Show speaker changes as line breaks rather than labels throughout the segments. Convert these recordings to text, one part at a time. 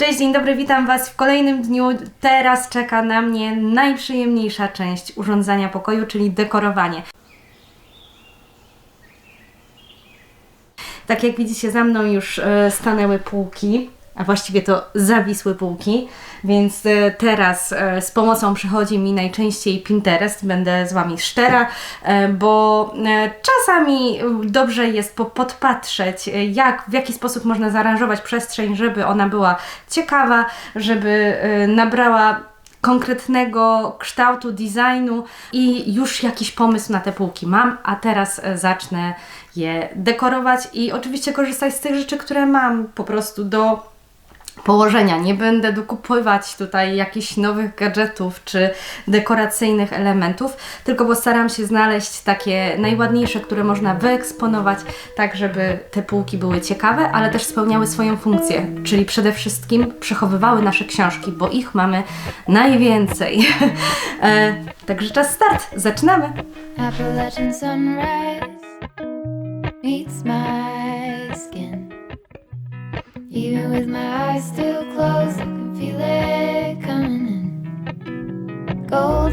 Cześć, dzień dobry, witam Was w kolejnym dniu. Teraz czeka na mnie najprzyjemniejsza część urządzania pokoju, czyli dekorowanie. Tak jak widzicie, za mną już e, stanęły półki, a właściwie to zawisły półki, więc e, teraz e, z pomocą przychodzi mi najczęściej Pinterest, będę z Wami szczera, e, bo czasami dobrze jest po- podpatrzeć, jak, w jaki sposób można zaaranżować przestrzeń, żeby ona była ciekawa, żeby nabrała konkretnego kształtu, designu i już jakiś pomysł na te półki mam, a teraz zacznę je dekorować i oczywiście korzystać z tych rzeczy, które mam po prostu do położenia. Nie będę dokupywać tutaj jakichś nowych gadżetów czy dekoracyjnych elementów, tylko postaram się znaleźć takie najładniejsze, które można wyeksponować, tak żeby te półki były ciekawe, ale też spełniały swoją funkcję, czyli przede wszystkim przechowywały nasze książki, bo ich mamy najwięcej. e, także czas start, zaczynamy!
Appalachian sunrise meets my. Even with my eyes still closed, I can feel it coming in. Golden,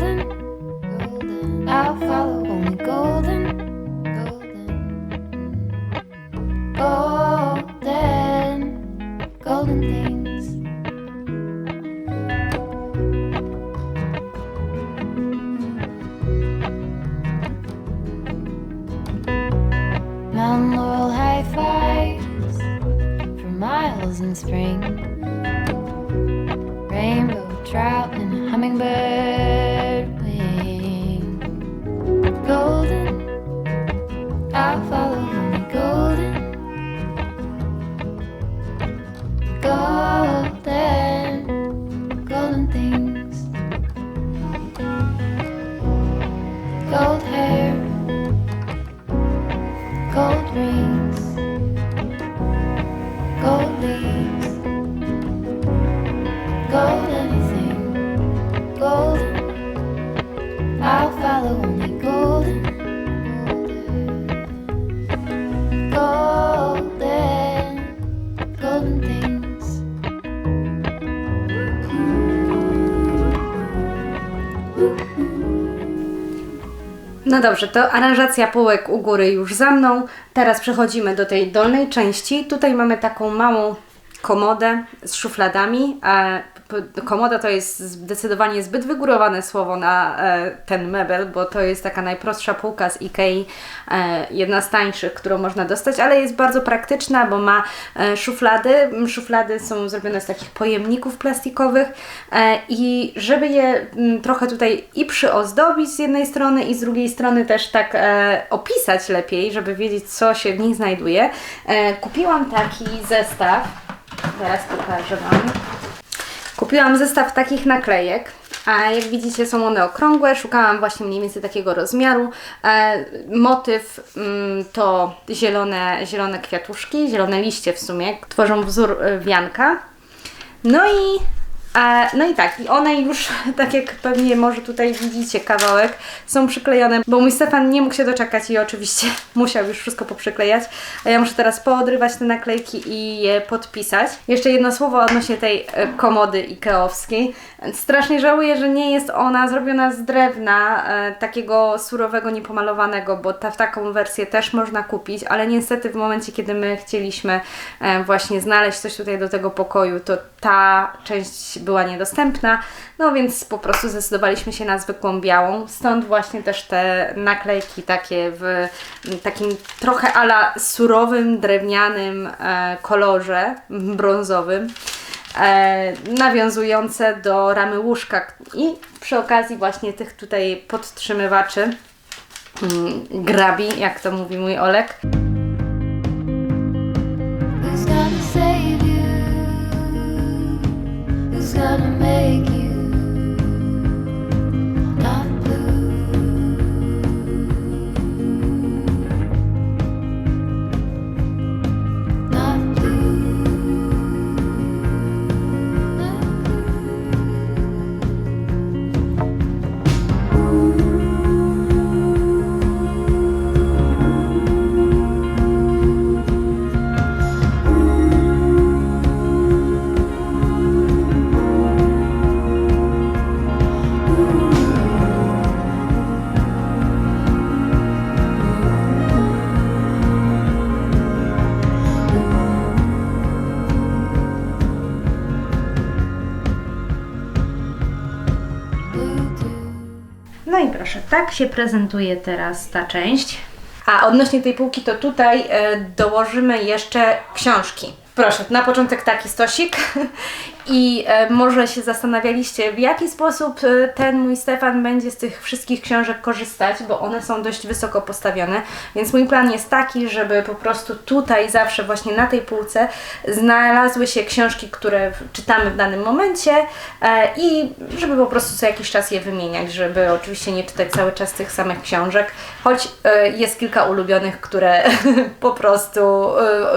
hummingbird wing. Golden, I'll follow
No dobrze, to aranżacja półek u góry już za mną. Teraz przechodzimy do tej dolnej części. Tutaj mamy taką małą komodę z szufladami. P- Komoda to jest zdecydowanie zbyt wygórowane słowo na e, ten mebel, bo to jest taka najprostsza półka z Ikei, e, jedna z tańszych, którą można dostać, ale jest bardzo praktyczna, bo ma e, szuflady. Szuflady są zrobione z takich pojemników plastikowych i żeby je trochę tutaj i przyozdobić z jednej strony i z drugiej strony też tak opisać lepiej, żeby wiedzieć co się w nich znajduje, kupiłam taki zestaw. Teraz pokażę Wam. Kupiłam zestaw takich naklejek. A jak widzicie, są one okrągłe. Szukałam właśnie mniej więcej takiego rozmiaru. E, motyw mm, to zielone, zielone kwiatuszki, zielone liście w sumie, tworzą wzór e, wianka. No i, no i tak, i one już, tak jak pewnie może tutaj widzicie kawałek, są przyklejone, bo mój Stefan nie mógł się doczekać i oczywiście musiał już wszystko poprzyklejać, a ja muszę teraz poodrywać te naklejki i je podpisać. Jeszcze jedno słowo odnośnie tej e, komody ikeowskiej. Strasznie żałuję, że nie jest ona zrobiona z drewna, e, takiego surowego, niepomalowanego, bo ta, taką wersję też można kupić, ale niestety w momencie, kiedy my chcieliśmy e, właśnie znaleźć coś tutaj do tego pokoju, to ta część była niedostępna, no więc po prostu zdecydowaliśmy się na zwykłą białą, stąd właśnie też te naklejki takie w takim trochę ala surowym, drewnianym e, kolorze brązowym e, nawiązujące do ramy łóżka. I przy okazji właśnie tych tutaj podtrzymywaczy mm, grabi, jak to mówi mój Olek. Tak się prezentuje teraz ta część. A odnośnie tej półki, to tutaj e, dołożymy jeszcze książki. Proszę, na początek taki stosik. I e, może się zastanawialiście, w jaki sposób e, ten mój Stefan będzie z tych wszystkich książek korzystać, bo one są dość wysoko postawione. Więc mój plan jest taki, żeby po prostu tutaj zawsze właśnie na tej półce znalazły się książki, które czytamy w danym momencie e, i żeby po prostu co jakiś czas je wymieniać, żeby oczywiście nie czytać cały czas tych samych książek, choć jest kilka ulubionych, które po prostu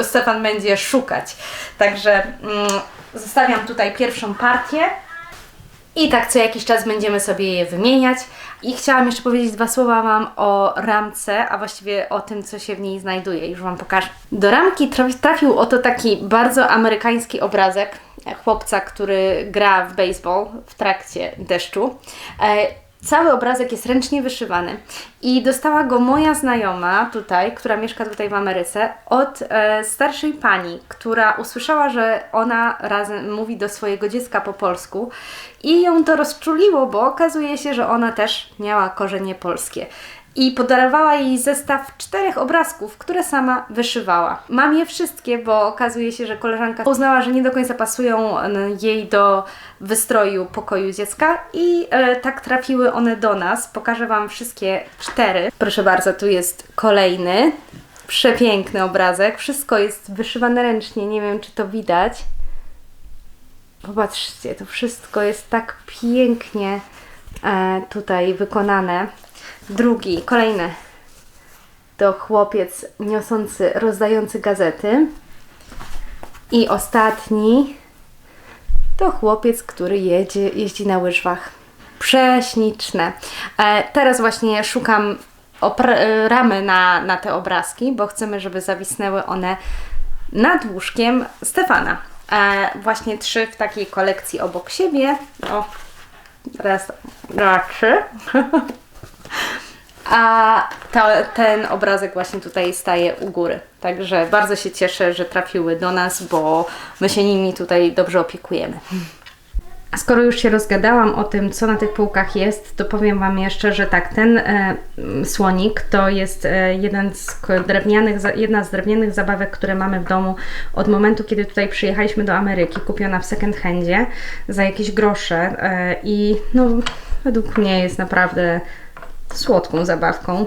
Stefan będzie szukać. Także mm, zostawiam tutaj pierwszą partię. I tak co jakiś czas będziemy sobie je wymieniać. I chciałam jeszcze powiedzieć dwa słowa Wam o ramce, a właściwie o tym, co się w niej znajduje. Już Wam pokażę. Do ramki trafi- trafił oto taki bardzo amerykański obrazek chłopca, który gra w baseball w trakcie deszczu. Cały obrazek jest ręcznie wyszywany i dostała go moja znajoma tutaj, która mieszka tutaj w Ameryce, od e, starszej pani, która usłyszała, że ona razem mówi do swojego dziecka po polsku i ją to rozczuliło, bo okazuje się, że ona też miała korzenie polskie. I podarowała jej zestaw czterech obrazków, które sama wyszywała. Mam je wszystkie, bo okazuje się, że koleżanka uznała, że nie do końca pasują n- jej do wystroju pokoju dziecka i e, tak trafiły one do nas. Pokażę Wam wszystkie cztery. Proszę bardzo, tu jest kolejny. Przepiękny obrazek. Wszystko jest wyszywane ręcznie. Nie wiem, czy to widać. Popatrzcie, to wszystko jest tak pięknie e, tutaj wykonane. Drugi, kolejny. To chłopiec niosący, rozdający gazety. I ostatni to chłopiec, który jedzie, jeździ na łyżwach. Prześliczne. E, teraz właśnie szukam e, ramy na, na te obrazki, bo chcemy, żeby zawisnęły one nad łóżkiem Stefana. E, właśnie trzy w takiej kolekcji obok siebie. O, raz, dwa, trzy. A ta, ten obrazek właśnie tutaj staje u góry. Także bardzo się cieszę, że trafiły do nas, bo my się nimi tutaj dobrze opiekujemy. A skoro już się rozgadałam o tym, co na tych półkach jest, to powiem Wam jeszcze, że tak, ten e, słonik to jest e, jeden z drewnianych, jedna z drewnianych zabawek, które mamy w domu od momentu, kiedy tutaj przyjechaliśmy do Ameryki, kupiona w second handzie za jakieś grosze e, i no, według mnie jest naprawdę słodką zabawką.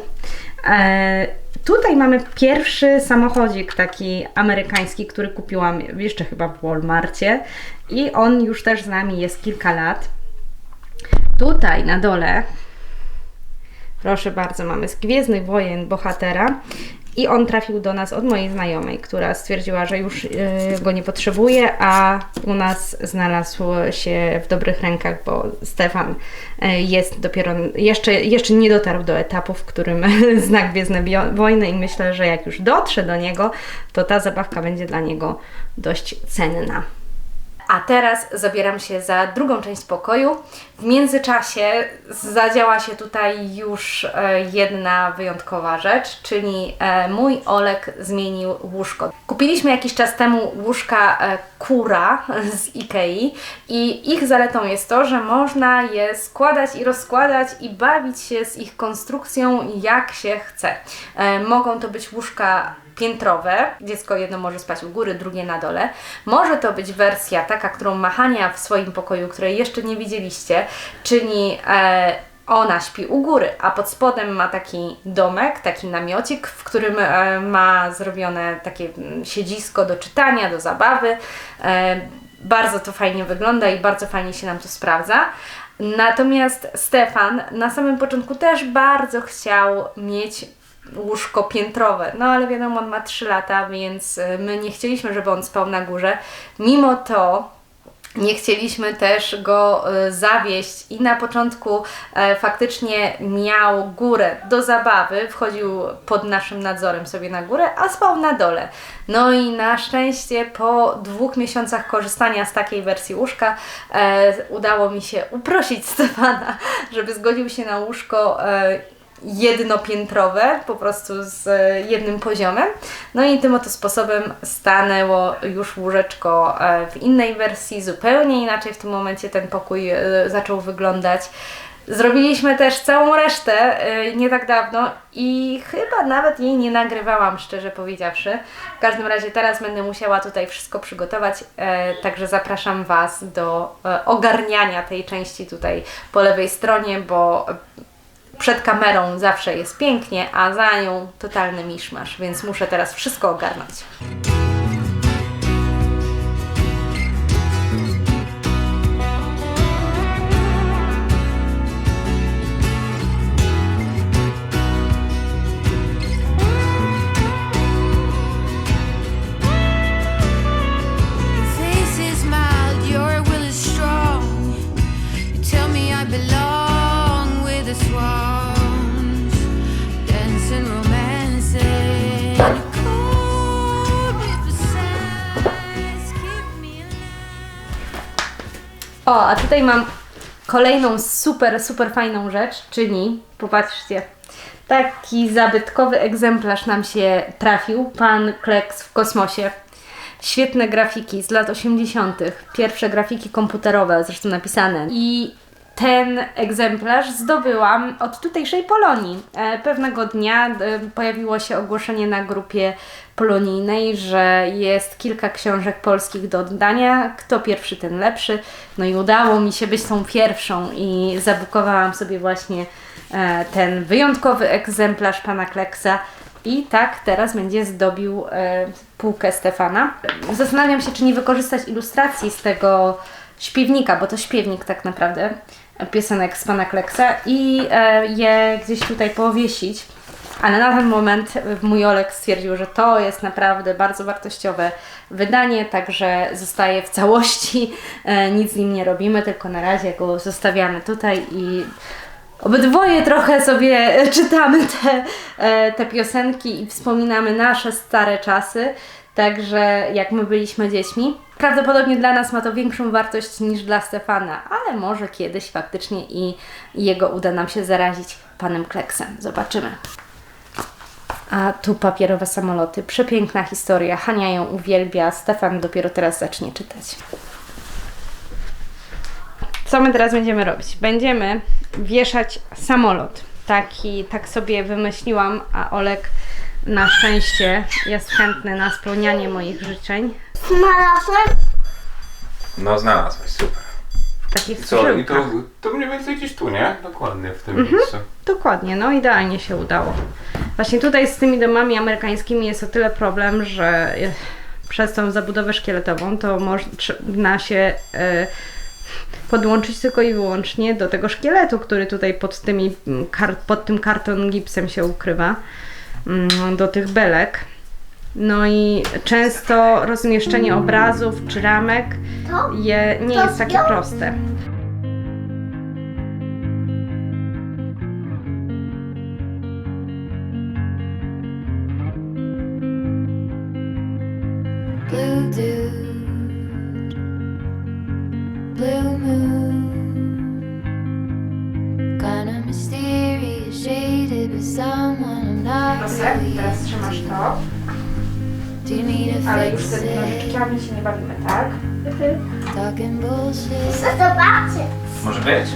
E, tutaj mamy pierwszy samochodzik taki amerykański, który kupiłam jeszcze chyba w Walmarcie i on już też z nami jest kilka lat. Tutaj na dole, proszę bardzo, mamy z Gwiezdnych Wojen bohatera i on trafił do nas od mojej znajomej, która stwierdziła, że już e, go nie potrzebuje, a u nas znalazł się w dobrych rękach, bo Stefan e, jest dopiero, jeszcze, jeszcze nie dotarł do etapu, w którym zna Gwiezdne Wojny i myślę, że jak już dotrze do niego, to ta zabawka będzie dla niego dość cenna. A teraz zabieram się za drugą część pokoju. W międzyczasie zadziała się tutaj już e, jedna wyjątkowa rzecz, czyli e, mój Olek zmienił łóżko. Kupiliśmy jakiś czas temu łóżka e, Kura z Ikei i ich zaletą jest to, że można je składać i rozkładać i bawić się z ich konstrukcją jak się chce. Mogą to być łóżka piętrowe. Dziecko jedno może spać u góry, drugie na dole. Może to być wersja taka, którą ma Hania w swoim pokoju, której jeszcze nie widzieliście, czyli e, ona śpi u góry, a pod spodem ma taki domek, taki namiocik, w którym e, ma zrobione takie mm, siedzisko do czytania, do zabawy. E, bardzo to fajnie wygląda i bardzo fajnie się nam to sprawdza. Natomiast Stefan na samym początku też bardzo chciał mieć łóżko piętrowe. No ale wiadomo, on ma 3 lata, więc y, my nie chcieliśmy, żeby on spał na górze. Mimo to nie chcieliśmy też go y, zawieść i na początku e, faktycznie miał górę do zabawy, wchodził pod naszym nadzorem sobie na górę, a spał na dole. No i na szczęście po dwóch miesiącach korzystania z takiej wersji łóżka e, udało mi się uprosić Stefana, żeby zgodził się na łóżko e, jednopiętrowe, po prostu z e, jednym poziomem. No i tym oto sposobem stanęło już łóżeczko e, w innej wersji, zupełnie inaczej w tym momencie ten pokój e, zaczął wyglądać. Zrobiliśmy też całą resztę nie tak dawno i chyba nawet jej nie nagrywałam, szczerze powiedziawszy. W każdym razie teraz będę musiała tutaj wszystko przygotować, także zapraszam Was do ogarniania tej części tutaj po lewej stronie, bo przed kamerą zawsze jest pięknie, a za nią totalny miszmasz, więc muszę teraz wszystko ogarnąć. O, a tutaj mam kolejną super, super fajną rzecz, czyli, popatrzcie, taki zabytkowy egzemplarz nam się trafił, pan Kleks w kosmosie. Świetne grafiki z lat 80., pierwsze grafiki komputerowe, zresztą napisane. I ten egzemplarz zdobyłam od tutejszej Polonii. E, Pewnego dnia e, pojawiło się ogłoszenie na grupie polonijnej, że jest kilka książek polskich do oddania. Kto pierwszy, ten lepszy. No i udało mi się być tą pierwszą i zabukowałam sobie właśnie e, ten wyjątkowy egzemplarz pana Kleksa. I tak teraz będzie zdobił półkę Stefana. Zastanawiam się, czy nie wykorzystać ilustracji z tego śpiewnika, bo to śpiewnik tak naprawdę piosenek z pana Kleksa i e, je gdzieś tutaj powiesić. Ale na ten moment mój Olek stwierdził, że to jest naprawdę bardzo wartościowe wydanie, także zostaje w całości. E, nic z nim nie robimy, tylko na razie go zostawiamy tutaj i Obydwoje trochę sobie czytamy te, e, te piosenki i wspominamy nasze stare czasy, także jak my byliśmy dziećmi. Prawdopodobnie dla nas ma to większą wartość niż dla Stefana, ale może kiedyś faktycznie i jego uda nam się zarazić panem Kleksem. Zobaczymy. A tu papierowe samoloty. Przepiękna historia. Hania ją uwielbia. Stefan dopiero teraz zacznie czytać. Co my teraz będziemy robić? Będziemy wieszać samolot. Taki, tak sobie wymyśliłam, a Olek na szczęście jest chętny na spełnianie moich życzeń.
Znalazłem?
No znalazłeś, super.
Takich
Co, i to,
skrzynkach.
to mniej więcej gdzieś tu, nie? Dokładnie w tym
Mhm.
miejscu.
Dokładnie, no idealnie się udało. Właśnie tutaj z tymi domami amerykańskimi jest o tyle problem, że e, przez tą zabudowę szkieletową to można się e, podłączyć tylko i wyłącznie do tego szkieletu, który tutaj pod, tymi, mm, pod tym karton gipsem się ukrywa, mm, do tych belek. No i często rozmieszczenie obrazów czy ramek je, nie jest takie proste.
Może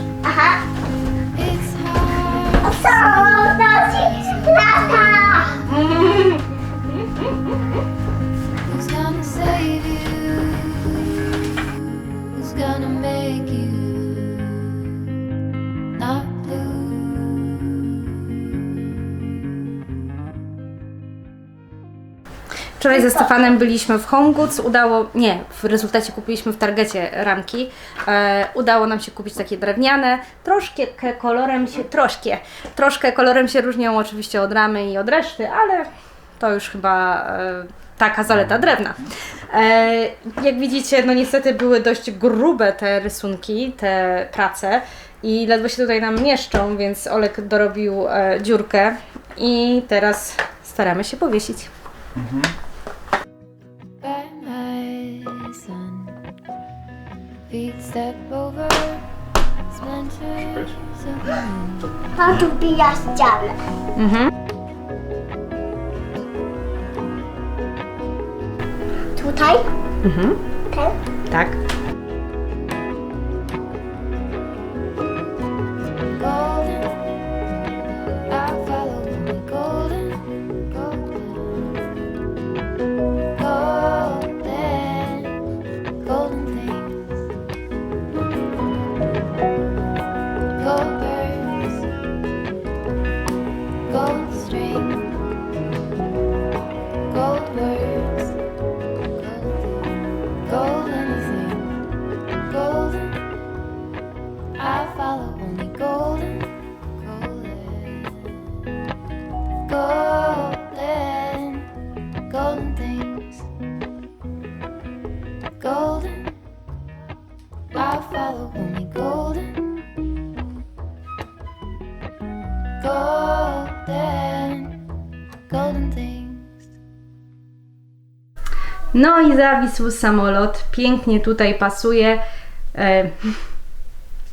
Wczoraj ze Stefanem byliśmy w Home Goods, udało, nie, w rezultacie kupiliśmy w Targecie ramki. E, udało nam się kupić takie drewniane, troszkę kolorem się, troszkę, troszkę kolorem się różnią oczywiście od ramy i od reszty, ale to już chyba e, taka zaleta drewna. E, jak widzicie, no niestety były dość grube te rysunki, te prace i ledwo się tutaj nam mieszczą, więc Olek dorobił e, dziurkę i teraz staramy się powiesić.
by
Pan tu bija ścianę.
Mhm.
Tutaj?
Mhm.
Ten?
Tak.
golden. Our Father, golden. Golden, golden.
No i zawisł samolot. Pięknie tutaj pasuje. E,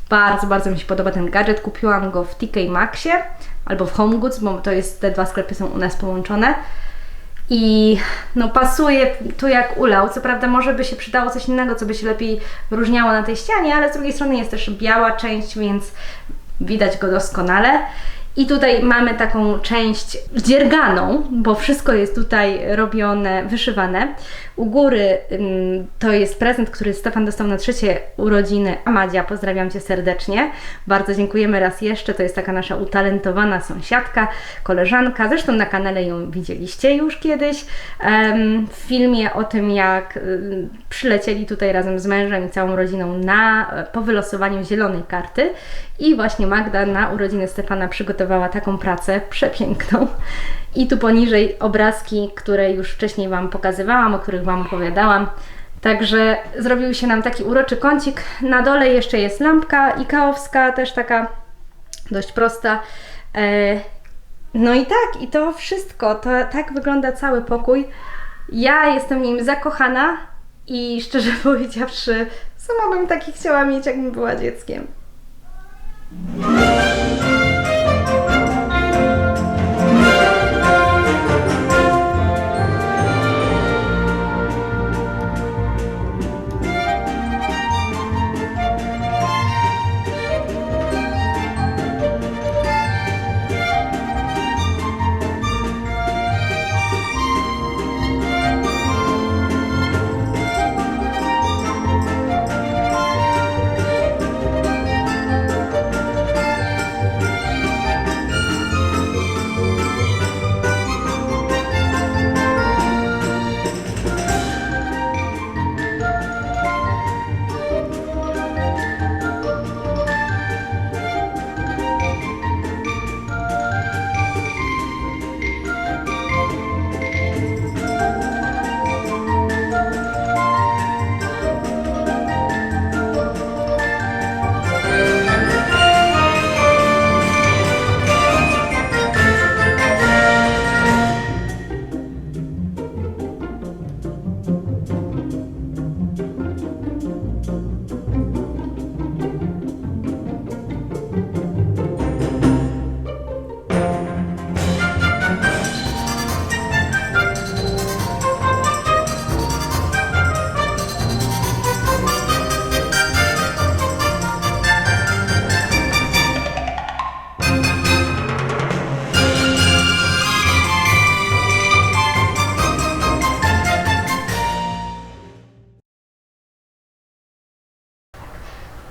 bardzo, bardzo mi się podoba ten gadżet. Kupiłam go w TK Maxie albo w Homegoods bo to jest, te dwa sklepy są u nas połączone. I no pasuje tu jak ulał. Co prawda może by się przydało coś innego, co by się lepiej wyróżniało na tej ścianie, ale z drugiej strony jest też biała część, więc widać go doskonale. I tutaj mamy taką część dzierganą, bo wszystko jest tutaj robione, wyszywane. U góry ym, to jest prezent, który Stefan dostał na trzecie urodziny. Amadzia, pozdrawiam Cię serdecznie. Bardzo dziękujemy raz jeszcze. To jest taka nasza utalentowana sąsiadka, koleżanka. Zresztą na kanale ją widzieliście już kiedyś. w filmie o tym, jak y, przylecieli tutaj razem z mężem i całą rodziną na, po wylosowaniu zielonej karty. I właśnie Magda na urodziny Stefana przygotowała taką pracę przepiękną. I tu poniżej obrazki, które już wcześniej Wam pokazywałam, o których Wam opowiadałam. Także zrobił się nam taki uroczy kącik. Na dole jeszcze jest lampka ikaowska, też taka dość prosta. E, No i tak, i to wszystko. To tak wygląda cały pokój. Ja jestem nim zakochana i szczerze powiedziawszy, sama bym taki chciała mieć, jakbym była dzieckiem. Música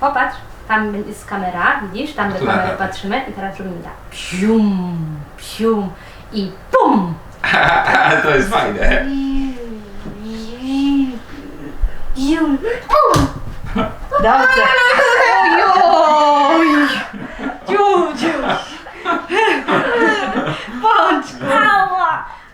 Popatrz, tam jest kamera, widzisz, tam do kamery patrzymy i teraz robimy tak. Pium, pium i pum!
To jest fajne. Pium, pum!
Dobrze. Ojoj! Bądź! Ała!